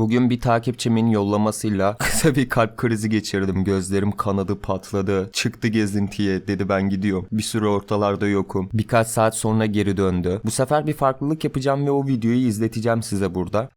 Bugün bir takipçimin yollamasıyla kısa bir kalp krizi geçirdim. Gözlerim kanadı patladı. Çıktı gezintiye dedi ben gidiyorum. Bir süre ortalarda yokum. Birkaç saat sonra geri döndü. Bu sefer bir farklılık yapacağım ve o videoyu izleteceğim size burada.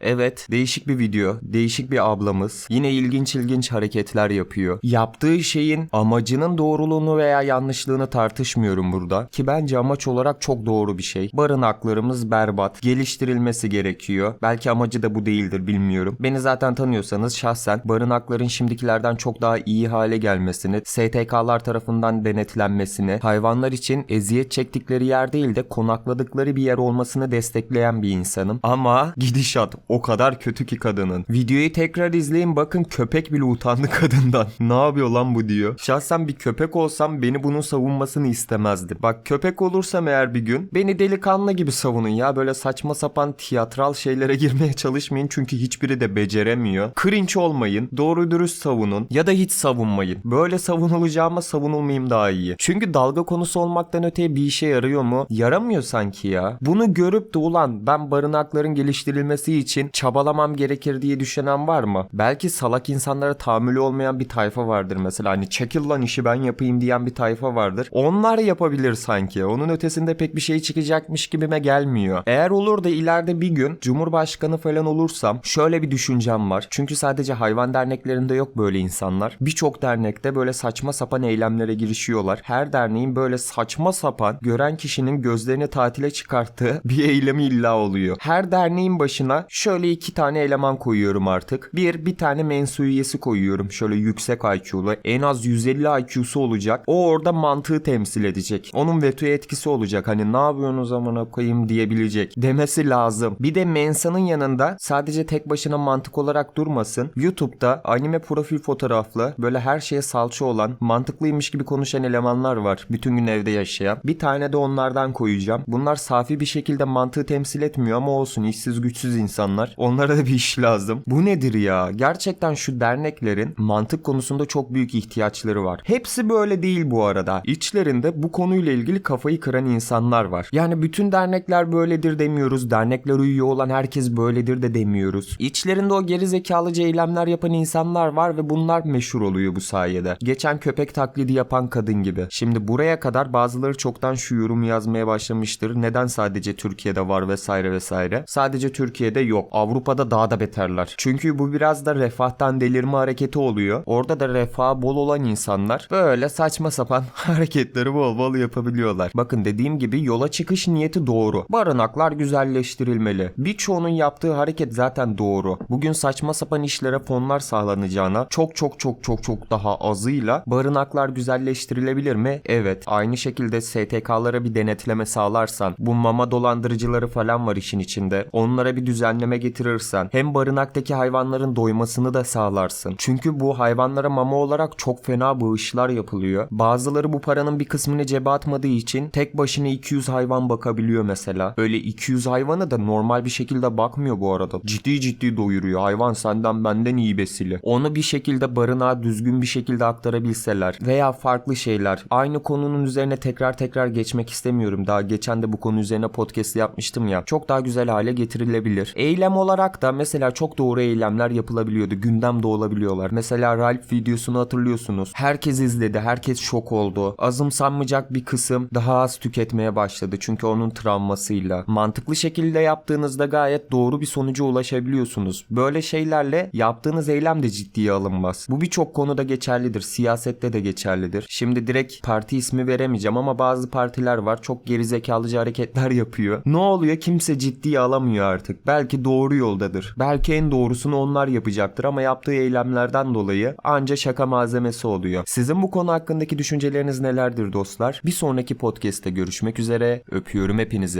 Evet, değişik bir video. Değişik bir ablamız. Yine ilginç ilginç hareketler yapıyor. Yaptığı şeyin amacının doğruluğunu veya yanlışlığını tartışmıyorum burada. Ki bence amaç olarak çok doğru bir şey. Barınaklarımız berbat. Geliştirilmesi gerekiyor. Belki amacı da bu değildir bilmiyorum. Beni zaten tanıyorsanız şahsen barınakların şimdikilerden çok daha iyi hale gelmesini, STK'lar tarafından denetlenmesini, hayvanlar için eziyet çektikleri yer değil de konakladıkları bir yer olmasını destekleyen bir insanım. Ama gidişat o kadar kötü ki kadının. Videoyu tekrar izleyin bakın köpek bile utandı kadından. Ne yapıyor lan bu diyor. Şahsen bir köpek olsam beni bunun savunmasını istemezdim. Bak köpek olursam eğer bir gün beni delikanlı gibi savunun ya. Böyle saçma sapan tiyatral şeylere girmeye çalışmayın çünkü hiçbiri de beceremiyor. Cringe olmayın. Doğru dürüst savunun. Ya da hiç savunmayın. Böyle savunulacağıma savunulmayayım daha iyi. Çünkü dalga konusu olmaktan öteye bir işe yarıyor mu? Yaramıyor sanki ya. Bunu görüp de ulan ben barınakların geliştirilmesi için çabalamam gerekir diye düşünen var mı? Belki salak insanlara tahammülü olmayan bir tayfa vardır mesela. Hani çekil lan işi ben yapayım diyen bir tayfa vardır. Onlar yapabilir sanki. Onun ötesinde pek bir şey çıkacakmış gibime gelmiyor. Eğer olur da ileride bir gün Cumhurbaşkanı falan olursam şöyle bir düşüncem var. Çünkü sadece hayvan derneklerinde yok böyle insanlar. Birçok dernekte böyle saçma sapan eylemlere girişiyorlar. Her derneğin böyle saçma sapan gören kişinin gözlerini tatile çıkarttığı bir eylemi illa oluyor. Her derneğin başına şöyle iki tane eleman koyuyorum artık. Bir, bir tane mensu üyesi koyuyorum. Şöyle yüksek IQ'lu. En az 150 IQ'su olacak. O orada mantığı temsil edecek. Onun veto etkisi olacak. Hani ne yapıyorsunuz zamana koyayım diyebilecek. Demesi lazım. Bir de mensanın yanında sadece tek başına mantık olarak durmasın. YouTube'da anime profil fotoğraflı böyle her şeye salça olan mantıklıymış gibi konuşan elemanlar var. Bütün gün evde yaşayan. Bir tane de onlardan koyacağım. Bunlar safi bir şekilde mantığı temsil etmiyor ama olsun işsiz güçsüz insanlar. Onlara da bir iş lazım. Bu nedir ya? Gerçekten şu derneklerin mantık konusunda çok büyük ihtiyaçları var. Hepsi böyle değil bu arada. İçlerinde bu konuyla ilgili kafayı kıran insanlar var. Yani bütün dernekler böyledir demiyoruz. Dernekler üye olan herkes böyledir de demiyoruz. İçlerinde o geri zekalıca eylemler yapan insanlar var ve bunlar meşhur oluyor bu sayede. Geçen köpek taklidi yapan kadın gibi. Şimdi buraya kadar bazıları çoktan şu yorumu yazmaya başlamıştır. Neden sadece Türkiye'de var vesaire vesaire. Sadece Türkiye'de yok. Avrupa'da daha da beterler. Çünkü bu biraz da refahtan delirme hareketi oluyor. Orada da refah bol olan insanlar böyle saçma sapan hareketleri bol bol yapabiliyorlar. Bakın dediğim gibi yola çıkış niyeti doğru. Barınaklar güzelleştirilmeli. Birçoğunun yaptığı hareket zaten doğru. Bugün saçma sapan işlere fonlar sağlanacağına çok çok çok çok çok daha azıyla barınaklar güzelleştirilebilir mi? Evet. Aynı şekilde STK'lara bir denetleme sağlarsan, bu mama dolandırıcıları falan var işin içinde. Onlara bir düzenleme getirirsen hem barınaktaki hayvanların doymasını da sağlarsın. Çünkü bu hayvanlara mama olarak çok fena bağışlar yapılıyor. Bazıları bu paranın bir kısmını cebe atmadığı için tek başına 200 hayvan bakabiliyor mesela. Öyle 200 hayvanı da normal bir şekilde bakmıyor bu arada. Ciddi ciddi doyuruyor. Hayvan senden benden iyi besili. Onu bir şekilde barınağa düzgün bir şekilde aktarabilseler veya farklı şeyler. Aynı konunun üzerine tekrar tekrar geçmek istemiyorum. Daha geçen de bu konu üzerine podcast yapmıştım ya. Çok daha güzel hale getirilebilir. Eylem olarak da mesela çok doğru eylemler yapılabiliyordu. Gündemde olabiliyorlar. Mesela Ralph videosunu hatırlıyorsunuz. Herkes izledi. Herkes şok oldu. Azımsanmayacak bir kısım daha az tüketmeye başladı. Çünkü onun travmasıyla. Mantıklı şekilde yaptığınızda gayet doğru bir sonuca ulaşabiliyorsunuz. Böyle şeylerle yaptığınız eylem de ciddiye alınmaz. Bu birçok konuda geçerlidir. Siyasette de geçerlidir. Şimdi direkt parti ismi veremeyeceğim ama bazı partiler var çok gerizekalıca hareketler yapıyor. Ne oluyor? Kimse ciddiye alamıyor artık. Belki doğru yoldadır. Belki en doğrusunu onlar yapacaktır ama yaptığı eylemlerden dolayı anca şaka malzemesi oluyor. Sizin bu konu hakkındaki düşünceleriniz nelerdir dostlar? Bir sonraki podcast'te görüşmek üzere. Öpüyorum hepinizi.